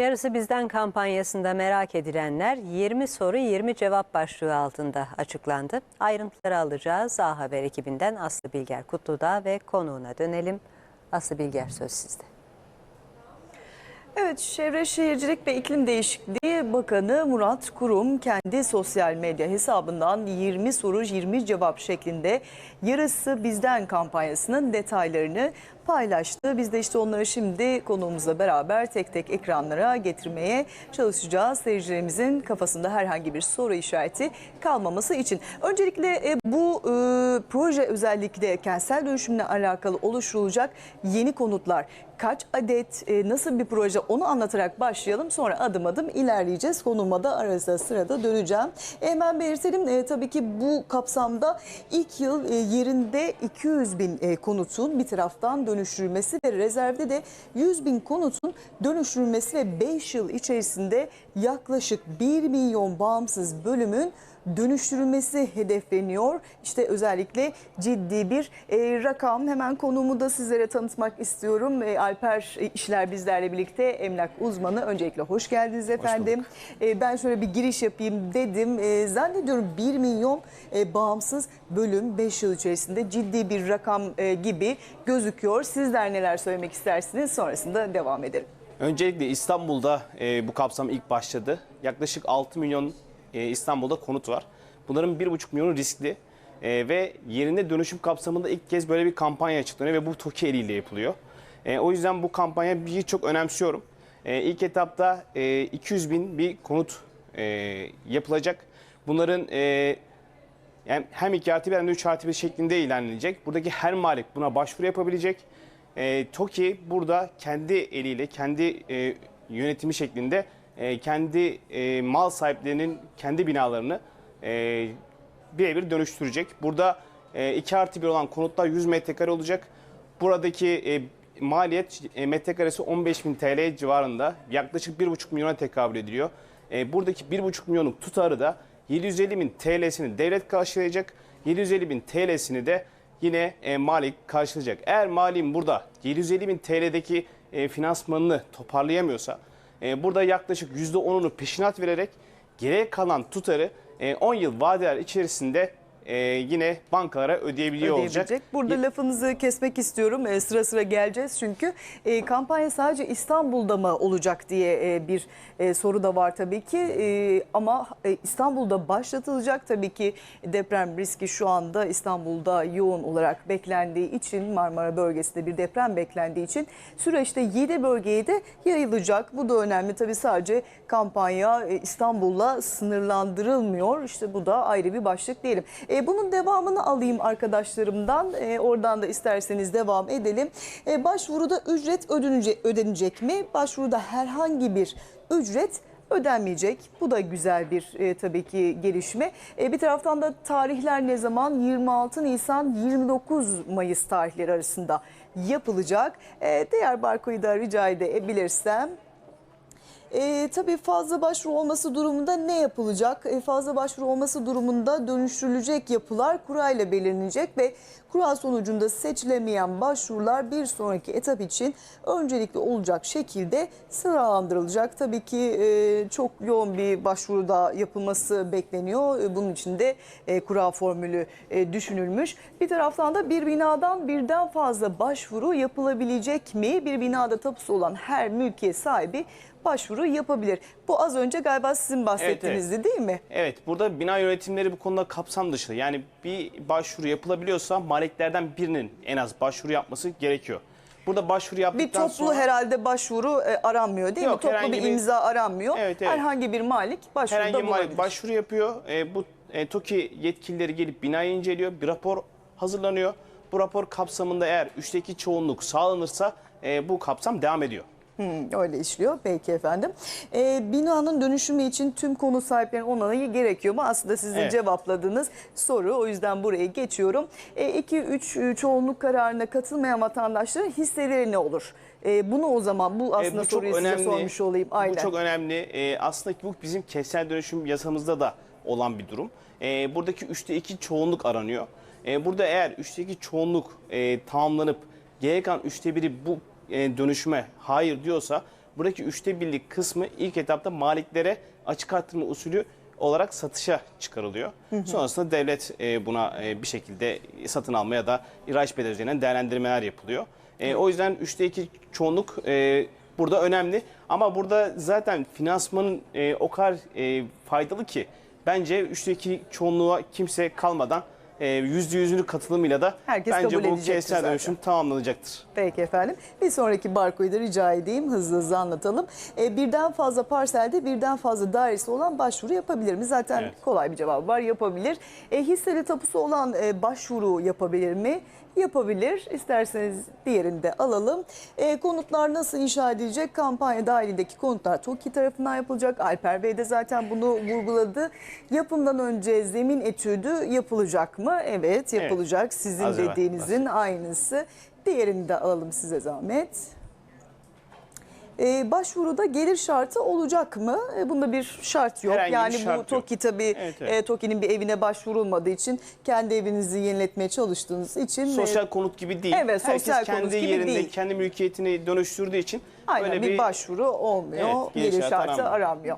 Yarısı Bizden kampanyasında merak edilenler 20 soru 20 cevap başlığı altında açıklandı. Ayrıntıları alacağız. A Haber ekibinden Aslı Bilger Kutlu'da ve konuğuna dönelim. Aslı Bilger söz sizde. Evet, Çevre Şehircilik ve İklim Değişikliği Bakanı Murat Kurum kendi sosyal medya hesabından 20 soru 20 cevap şeklinde yarısı bizden kampanyasının detaylarını paylaştı. Biz de işte onları şimdi konuğumuzla beraber tek tek ekranlara getirmeye çalışacağız. Seyircilerimizin kafasında herhangi bir soru işareti kalmaması için. Öncelikle e, bu e, proje özellikle kentsel dönüşümle alakalı oluşturulacak yeni konutlar kaç adet, e, nasıl bir proje onu anlatarak başlayalım. Sonra adım adım ilerleyeceğiz. Konuma da arada sırada döneceğim. Hemen belirtelim e, tabii ki bu kapsamda ilk yıl e, yerinde 200 bin e, konutun bir taraftan dönüştürülmesi ve rezervde de 100 bin konutun dönüştürülmesi ve 5 yıl içerisinde yaklaşık 1 milyon bağımsız bölümün dönüştürülmesi hedefleniyor. İşte özellikle ciddi bir e, rakam. Hemen konuğumu da sizlere tanıtmak istiyorum. E, Alper e, İşler bizlerle birlikte emlak uzmanı. Öncelikle hoş geldiniz efendim. E, ben şöyle bir giriş yapayım dedim. E, zannediyorum 1 milyon e, bağımsız bölüm 5 yıl içerisinde ciddi bir rakam e, gibi gözüküyor. Sizler neler söylemek istersiniz? Sonrasında devam edelim. Öncelikle İstanbul'da e, bu kapsam ilk başladı. Yaklaşık 6 milyon e, İstanbul'da konut var. Bunların 1,5 milyonu riskli E, ve yerine dönüşüm kapsamında ilk kez böyle bir kampanya açıklanıyor ve bu TOKİ eliyle yapılıyor. E, o yüzden bu kampanya bir çok önemsiyorum. E, ilk etapta e, 200 bin bir konut e, yapılacak. Bunların e, yani hem 2 artı 1 hem de 3 artı 1 şeklinde ilerlenecek. Buradaki her malik buna başvuru yapabilecek. E, TOKİ burada kendi eliyle, kendi e, yönetimi şeklinde e, kendi e, mal sahiplerinin kendi binalarını e, birebir dönüştürecek. Burada e, 2 artı 1 olan konutlar 100 metrekare olacak. Buradaki e, maliyet e, metrekaresi 15.000 TL civarında yaklaşık 1,5 milyona tekabül ediliyor. E, buradaki 1,5 milyonluk tutarı da 750 bin TL'sini devlet karşılayacak. 750 bin TL'sini de yine e, malik karşılayacak. Eğer malim burada 750 bin TL'deki e, finansmanını toparlayamıyorsa e, burada yaklaşık %10'unu peşinat vererek geriye kalan tutarı e, 10 yıl vadeler içerisinde e, yine bankalara ödeyebiliyor olacak. ödeyebilecek. Burada Ye- lafınızı kesmek istiyorum. E, sıra sıra geleceğiz çünkü e, kampanya sadece İstanbul'da mı olacak diye e, bir e, soru da var tabii ki. E, ama e, İstanbul'da başlatılacak tabii ki deprem riski şu anda İstanbul'da yoğun olarak beklendiği için Marmara bölgesinde bir deprem beklendiği için süreçte 7 bölgeye de yayılacak. Bu da önemli tabii sadece kampanya e, İstanbul'la sınırlandırılmıyor. İşte bu da ayrı bir başlık diyelim. E, bunun devamını alayım arkadaşlarımdan. E, oradan da isterseniz devam edelim. E, başvuruda ücret ödenecek, ödenecek mi? Başvuruda herhangi bir ücret ödenmeyecek. Bu da güzel bir e, tabii ki gelişme. E, bir taraftan da tarihler ne zaman? 26 Nisan 29 Mayıs tarihleri arasında yapılacak. E, diğer barkoyu da rica edebilirsem. E, tabii fazla başvuru olması durumunda ne yapılacak? E, fazla başvuru olması durumunda dönüştürülecek yapılar kurayla belirlenecek ve kura sonucunda seçilemeyen başvurular bir sonraki etap için öncelikli olacak şekilde sıralandırılacak. Tabii ki e, çok yoğun bir başvuru da yapılması bekleniyor. E, bunun için de e, kura formülü e, düşünülmüş. Bir taraftan da bir binadan birden fazla başvuru yapılabilecek mi? Bir binada tapusu olan her mülkiyet sahibi başvuru yapabilir. Bu az önce galiba sizin bahsettiğinizdi değil mi? Evet, burada bina yönetimleri bu konuda kapsam dışı. Yani bir başvuru yapılabiliyorsa maliklerden birinin en az başvuru yapması gerekiyor. Burada başvuru Bir yaptıktan toplu sonra herhalde başvuru e, aranmıyor değil Yok, mi? Toplu herhangi bir bir- imza aranmıyor. Evet, evet. Herhangi bir malik başvuruda herhangi bir malik bulunabilir. başvuru yapıyor. E, bu e, TOKİ yetkilileri gelip binayı inceliyor. Bir rapor hazırlanıyor. Bu rapor kapsamında eğer üçteki çoğunluk sağlanırsa e, bu kapsam devam ediyor. Hı, öyle işliyor. Peki efendim. Ee, binanın dönüşümü için tüm konu sahiplerinin onayı gerekiyor mu? Aslında sizin Evet. cevapladığınız soru. O yüzden buraya geçiyorum. 2-3 çoğunluk kararına katılmayan vatandaşların hisseleri ne olur? Ee, bunu o zaman bu aslında E, bu çok soruyu önemli. size sormuş olayım. Aynen. Bu çok önemli. E, aslında bu bizim kentsel dönüşüm yasamızda da olan bir durum. E, buradaki üçte iki çoğunluk aranıyor. E, burada eğer üçte iki çoğunluk e, tamamlanıp geri kalan üçte biri bu e, dönüşüme hayır diyorsa buradaki üçte birlik kısmı ilk etapta maliklere açık arttırma usulü olarak satışa çıkarılıyor. Sonrasında devlet e, buna e, bir şekilde satın alma ya da ihraç bedeli üzerinden değerlendirmeler yapılıyor. E, o yüzden üçte iki çoğunluk burada önemli. Ama burada zaten finansmanın o kadar faydalı ki bence üçte iki çoğunluğa kimse kalmadan yüzde yüzünü katılımıyla da Herkes bence kabul bu edecektir zaten. dönüşüm tamamlanacaktır. Peki efendim. Bir sonraki barkoyu da rica edeyim. Hızlı hızlı anlatalım. Ee, birden fazla parselde birden fazla dairesi olan başvuru yapabilir mi? Zaten Evet. kolay bir cevap var. Yapabilir. E, hisseli tapusu olan e, başvuru yapabilir mi? Yapabilir. İsterseniz diğerini de alalım. E, konutlar nasıl inşa edilecek? Kampanya dahilindeki konutlar TOKİ tarafından yapılacak. Alper Bey de zaten bunu vurguladı. Yapımdan önce zemin etüdü yapılacak mı? Evet yapılacak. Sizin Az dediğinizin aynısı. Diğerini de alalım size zahmet. Ee, başvuruda gelir şartı olacak mı? Ee, bunda bir şart yok. Herhangi bir yani şart bu yok. TOKİ tabii Evet, evet. e, TOKİ'nin bir evine başvurulmadığı için kendi evinizi yeniletmeye çalıştığınız için e, Sosyal konut gibi değil. Evet, Herkes sosyal kendi konut gibi yerinde değil. kendi mülkiyetini dönüştürdüğü için Aynen böyle bir, başvuru olmuyor. Evet, gelir gelir şartı aranmıyor. aranmıyor.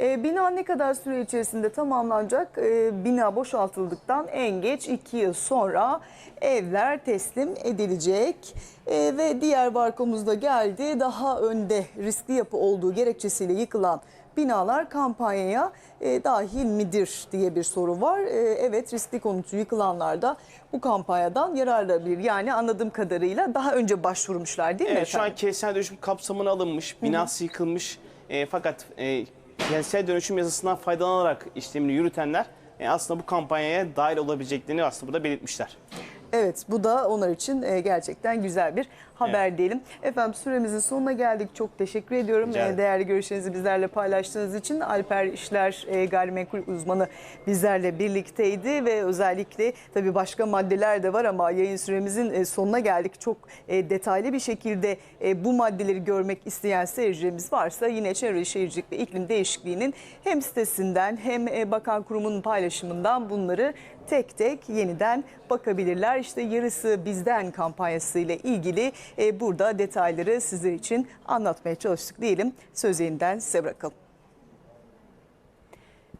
Ee, bina ne kadar süre içerisinde tamamlanacak? Ee, bina boşaltıldıktan en geç 2 yıl sonra evler teslim edilecek. Ee, ve diğer barkomuz da geldi. Daha önde riskli yapı olduğu gerekçesiyle yıkılan binalar kampanyaya e, dahil midir diye bir soru var. Ee, evet riskli konutu yıkılanlar da bu kampanyadan yararlanabilir. Yani anladığım kadarıyla daha önce başvurmuşlar değil mi Evet şu efendim? an kentsel dönüşüm kapsamına alınmış, binası yıkılmış. E, fakat e, kentsel dönüşüm yasasından faydalanarak işlemini yürütenler e, aslında bu kampanyaya dahil olabileceklerini aslında burada belirtmişler. Evet bu da onlar için e, gerçekten güzel bir haber diyelim. Efendim süremizin sonuna geldik. Çok teşekkür ediyorum. E, Değerli görüşlerinizi bizlerle paylaştığınız için Alper İşler e, gayrimenkul uzmanı bizlerle birlikteydi ve özellikle tabii başka maddeler de var ama yayın süremizin e, sonuna geldik. Çok e, detaylı bir şekilde e, bu maddeleri görmek isteyen seyircilerimiz varsa yine Çevre Şehircilik ve İklim Değişikliği'nin hem sitesinden hem e, Bakan Kurumu'nun paylaşımından bunları tek tek yeniden bakabilirler. İşte yarısı bizden kampanyası ile ilgili e, burada detayları sizler için anlatmaya çalıştık diyelim. Söz yeniden size bırakalım.